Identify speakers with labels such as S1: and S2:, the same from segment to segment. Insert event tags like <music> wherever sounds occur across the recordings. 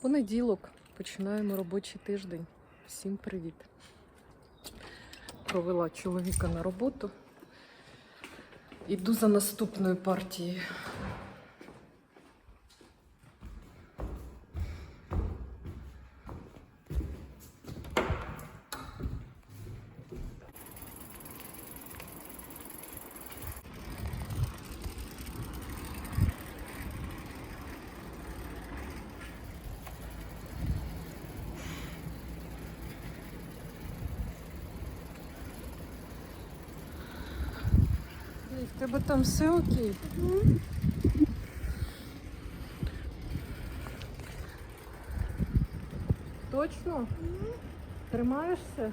S1: Понеділок починаємо робочий тиждень. Всім привіт. Провела чоловіка на роботу. Іду за наступною партією. Тебе там все окей? Точно? Тримаєшся?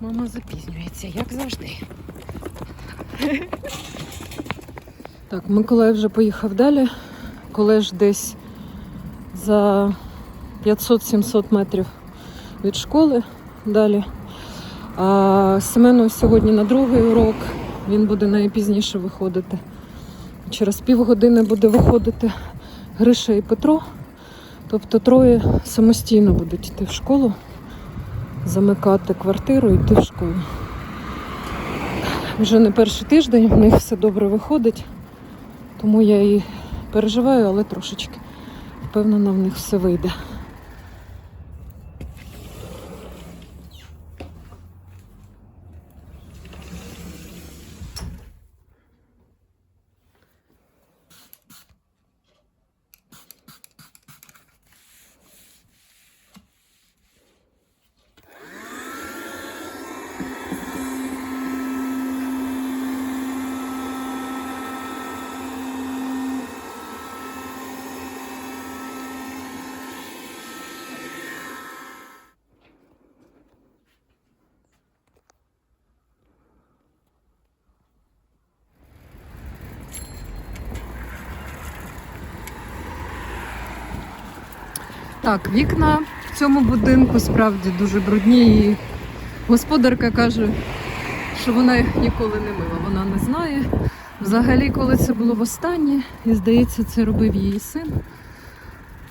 S1: Мама запізнюється, як завжди. Так, Миколай вже поїхав далі. Колеж десь за 500-700 метрів від школи далі. А Семену сьогодні на другий урок. Він буде найпізніше виходити. Через півгодини буде виходити Гриша і Петро. Тобто троє самостійно будуть йти в школу, замикати квартиру і йти в школу. Вже не перший тиждень, в них все добре виходить, тому я і переживаю, але трошечки впевнена, в них все вийде. Так, вікна в цьому будинку справді дуже брудні. І господарка каже, що вона їх ніколи не мила. Вона не знає. Взагалі, коли це було востаннє, і здається, це робив її син.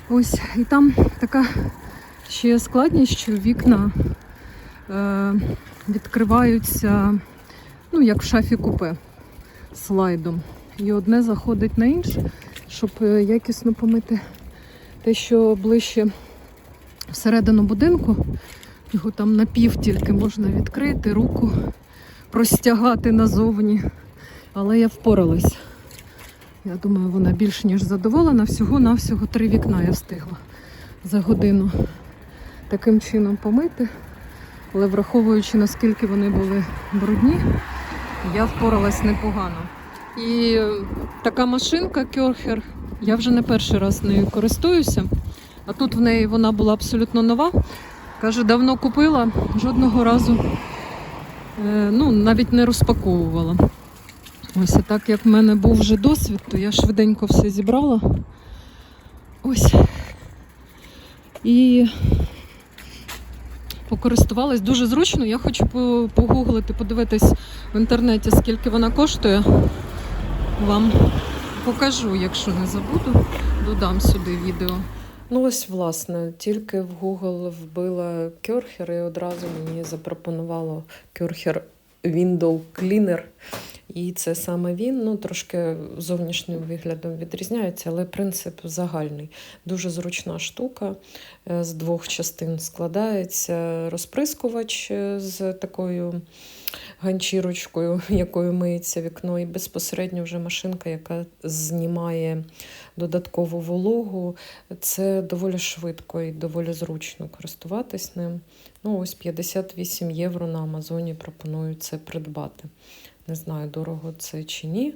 S1: Ось, і там така ще складність, що вікна е, відкриваються, ну, як в шафі купе слайдом. І одне заходить на інше, щоб е, якісно помити те, що ближче всередину будинку, його там напів тільки можна відкрити, руку простягати назовні. Але я впоралась. Я думаю, вона більш ніж задоволена. Всього-навсього три вікна я встигла за годину таким чином помити. Але враховуючи, наскільки вони були брудні, я впоралась непогано. І така машинка Кьорхер, я вже не перший раз нею користуюся. А тут в неї вона була абсолютно нова. Каже, давно купила, жодного разу е, ну, навіть не розпаковувала. Ось а так як в мене був вже досвід, то я швиденько все зібрала. Ось. І покористувалась дуже зручно. Я хочу погуглити, подивитись в інтернеті, скільки вона коштує. Вам покажу, якщо не забуду, додам сюди відео. Ну ось, власне, тільки в Google вбила Кьорхер і одразу мені запропонувало Кьорхер Window Cleaner. І це саме він, ну трошки зовнішнім виглядом відрізняється, але принцип загальний. Дуже зручна штука. е, З двох частин складається розприскувач е, з такою ганчірочкою, <laughs> якою миється вікно, і безпосередньо вже машинка, яка знімає додаткову вологу. Це доволі швидко і доволі зручно користуватись ним. Ну, ось 58 євро на Амазоні пропонують це придбати. Не знаю, дорого це чи ні,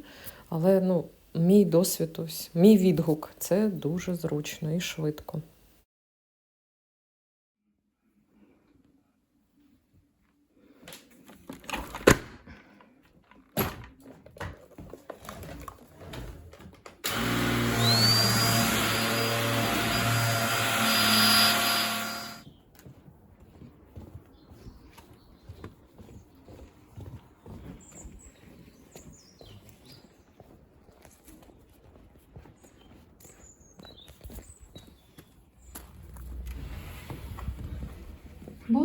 S1: але ну, мій досвід, ось, мій відгук це дуже зручно і швидко.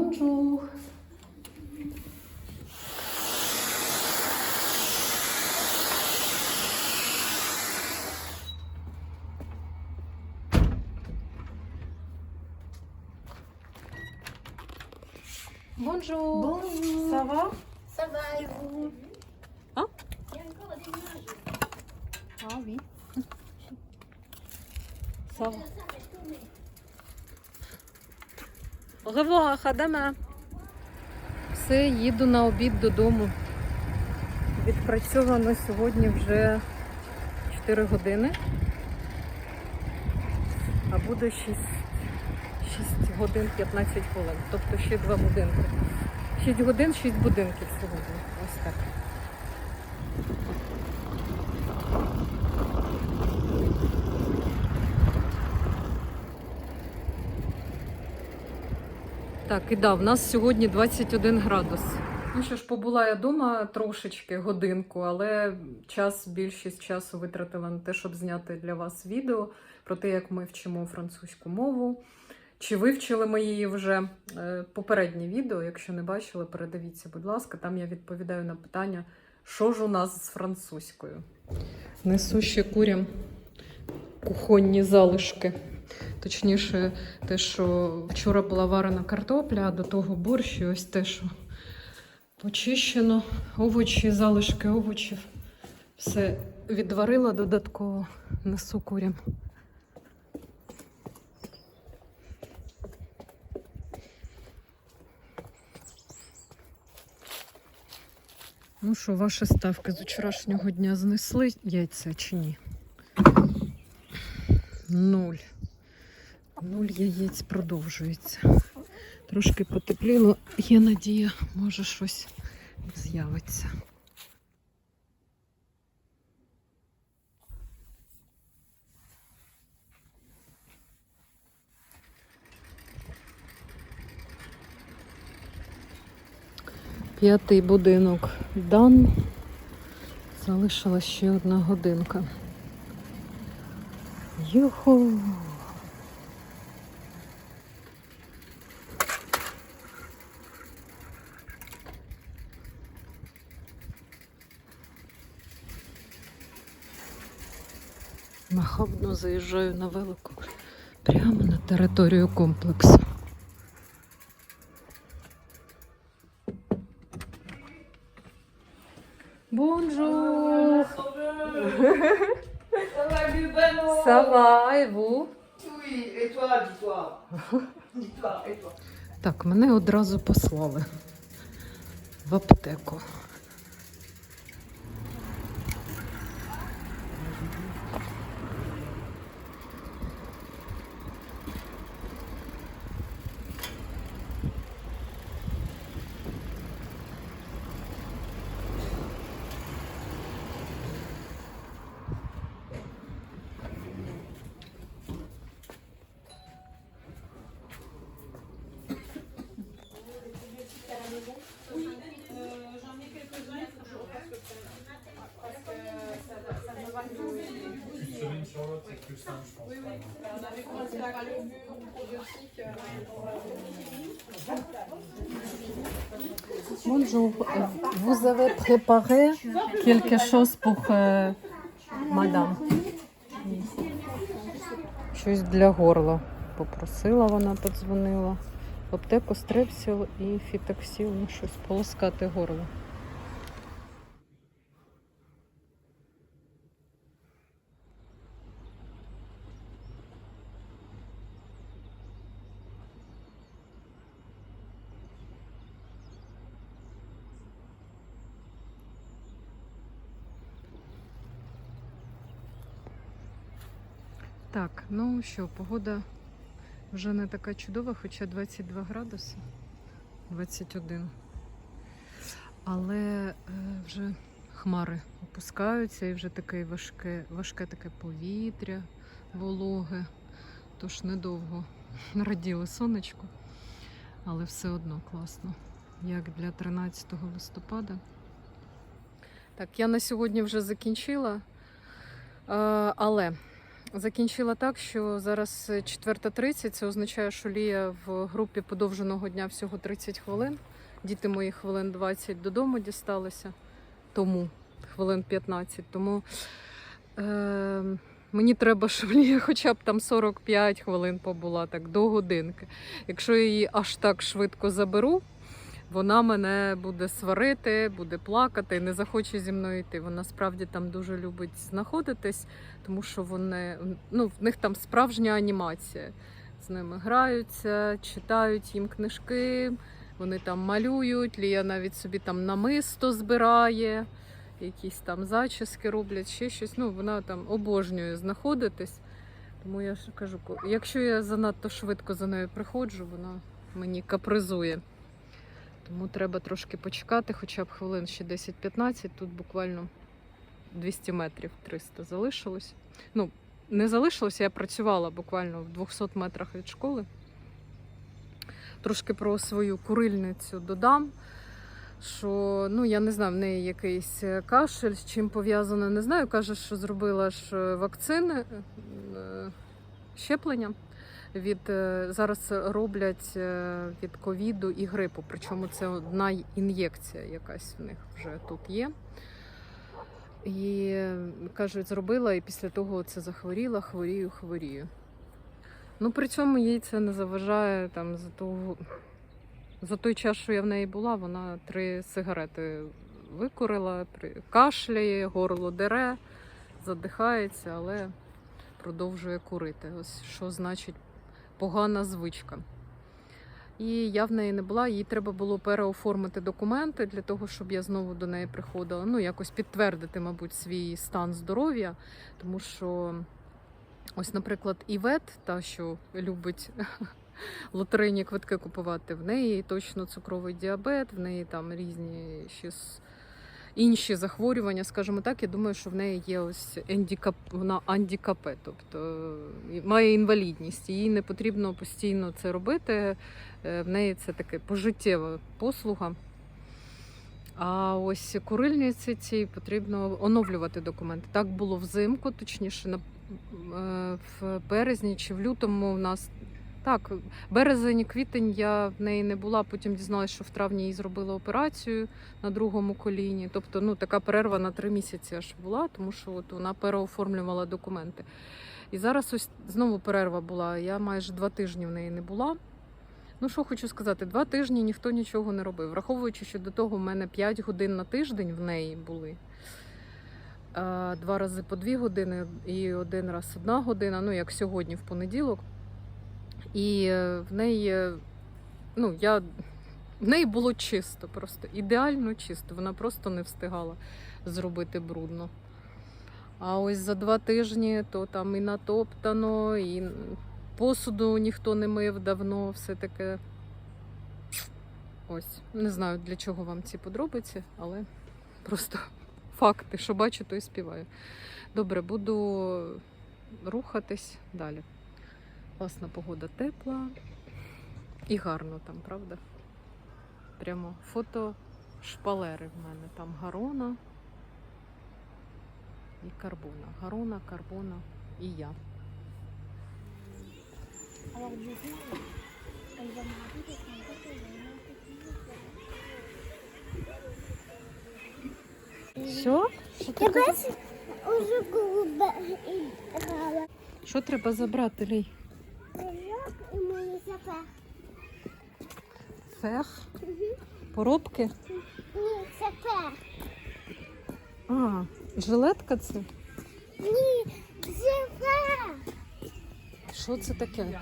S1: bonjour. Bonjour. Bonjour. Ça va?
S2: Ça va et vous?
S1: Revoir, Хадама. Все, їду на обід додому. Відпрацьовано сьогодні вже 4 години. А буде 6, 6 годин 15 хвилин. Тобто ще 2 будинки. 6 годин, 6 будинків сьогодні. Ось так. Так, і да, в нас сьогодні 21 градус. Ну що ж, побула я вдома трошечки годинку, але час, більшість часу витратила на те, щоб зняти для вас відео про те, як ми вчимо французьку мову. Чи вивчили ми її вже Е, попереднє відео? Якщо не бачили, передивіться, будь ласка, там я відповідаю на питання, що ж у нас з французькою. Несу ще курям кухонні залишки. Точніше, те, що вчора була варена картопля, а до того борщ, і ось те, що почищено, овочі, залишки овочів. Все відварила додатково, несу курям. Ну що, ваші ставки з вчорашнього дня знесли яйця чи ні? Нуль. Нуль яєць продовжується. Трошки потепліло, є надія, може щось з'явиться. П'ятий будинок дан. Залишилась ще одна годинка. Юху! Нахабно заїжджаю на велику прямо на територію комплексу. Бонжур! Et
S3: toi.
S1: Так, мене одразу послали в аптеку. Bonjour, vous avez préparé quelque chose pour euh, madame? Щось для горла. Попросила вона, подзвонила. Аптеку стрепсіл і фітоксіл, ну щось полоскати горло. Так, ну що, погода вже не така чудова, хоча 22 градуси, 21. Але е, вже хмари опускаються і вже таке важке, важке таке повітря, вологе. Тож недовго <laughs> раділо сонечко, але все одно класно, як для 13 листопада. Так, я на сьогодні вже закінчила, е, але закінчила так, що зараз 4.30, це означає, що Лія в групі подовженого дня всього 30 хвилин. Діти мої хвилин 20 додому дісталися, тому хвилин 15. Тому е, мені треба, щоб Лія хоча б там 45 хвилин побула, так до годинки. Якщо я її аж так швидко заберу, вона мене буде сварити, буде плакати не захоче зі мною йти. Вона справді там дуже любить знаходитись, тому що вони ну, в них там справжня анімація. З ними граються, читають їм книжки, вони там малюють. Лія навіть собі там намисто збирає, якісь там зачіски роблять, ще щось. Ну, вона там обожнює знаходитись. Тому я ж кажу, якщо я занадто швидко за нею приходжу, вона мені капризує. Тому треба трошки почекати, хоча б хвилин ще 10-15. Тут буквально 200 метрів 300 залишилось. Ну, не залишилося, я працювала буквально в 200 метрах від школи. Трошки про свою курильницю додам. Що ну я не знаю, в неї якийсь е, кашель, з чим пов'язано, не знаю. Каже, що зробила ж е, вакцини е, щеплення від е, зараз роблять е, від ковіду і грипу. Причому це одна ін'єкція якась в них вже тут є. І кажуть, зробила, і після того це захворіла, хворію, хворію. Ну, при цьому їй це не заважає там за того. За той час, що я в неї була, вона три сигарети викурила, кашляє, горло дере, задихається, але продовжує курити. Ось що значить погана звичка. І я в неї не була, їй треба було переоформити документи для того, щоб я знову до неї приходила. Ну, якось підтвердити, мабуть, свій стан здоров'я, тому що. Ось, наприклад, Івет, та що любить <laughs> лотерейні квитки купувати, в неї точно цукровий діабет, в неї там різні ще інші захворювання, скажімо так. Я думаю, що в неї є ось ендікап, вона андікапе, тобто е, має інвалідність. Їй не потрібно постійно це робити. Е, В неї це таке пожиттєва послуга. А ось курильниці цій потрібно оновлювати документи. Так було взимку, точніше, на, е, в березні чи в лютому в нас. Так, березень, квітень я в неї не була. Потім дізналася, що в травні їй зробили операцію на другому коліні. Тобто, ну така перерва на три місяці аж була, тому що от вона переоформлювала документи. І зараз ось знову перерва була. Я майже два тижні в неї не була. Ну, що хочу сказати, два тижні ніхто нічого не робив. Враховуючи, що до того в мене 5 годин на тиждень в неї були. Два рази по дві години і один раз одна година, ну як сьогодні в понеділок. І е, в неї, е, ну, я, в неї було чисто, просто ідеально чисто. Вона просто не встигала зробити брудно. А ось за два тижні то там і натоптано, і посуду ніхто не мив давно, все таке. Ось, не знаю для чого вам ці подробиці, але просто факти, що бачу, то і співаю. Добре, буду рухатись далі. Класна погода тепла і гарно там, правда? Прямо фото шпалери в мене. Там гарона і карбона. Гарона, карбона і я. Що?
S2: І грала.
S1: Що треба забрати, Лій?
S2: Кружок і мої сапе.
S1: Фех? Поробки?
S2: Ні, сапе.
S1: А, жилетка це?
S2: Ні, сапе.
S1: Що це таке?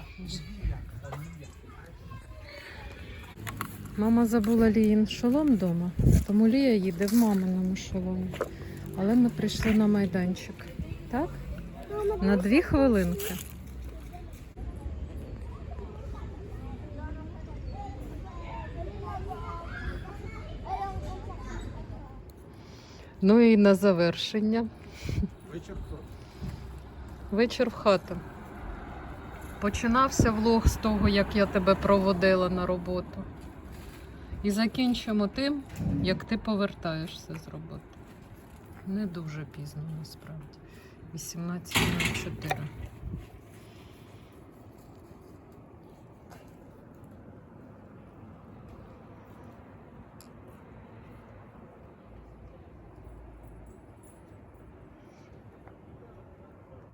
S1: Мама забула Ліїн шолом вдома, тому Лія їде в маминому шоломі. Але ми прийшли на майданчик. Так? На дві хвилинки. Ну і на завершення. Вечір в хату. Починався влог з того, як я тебе проводила на роботу. І закінчимо тим, як ти повертаєшся з роботи. Не дуже пізно насправді. 18.04.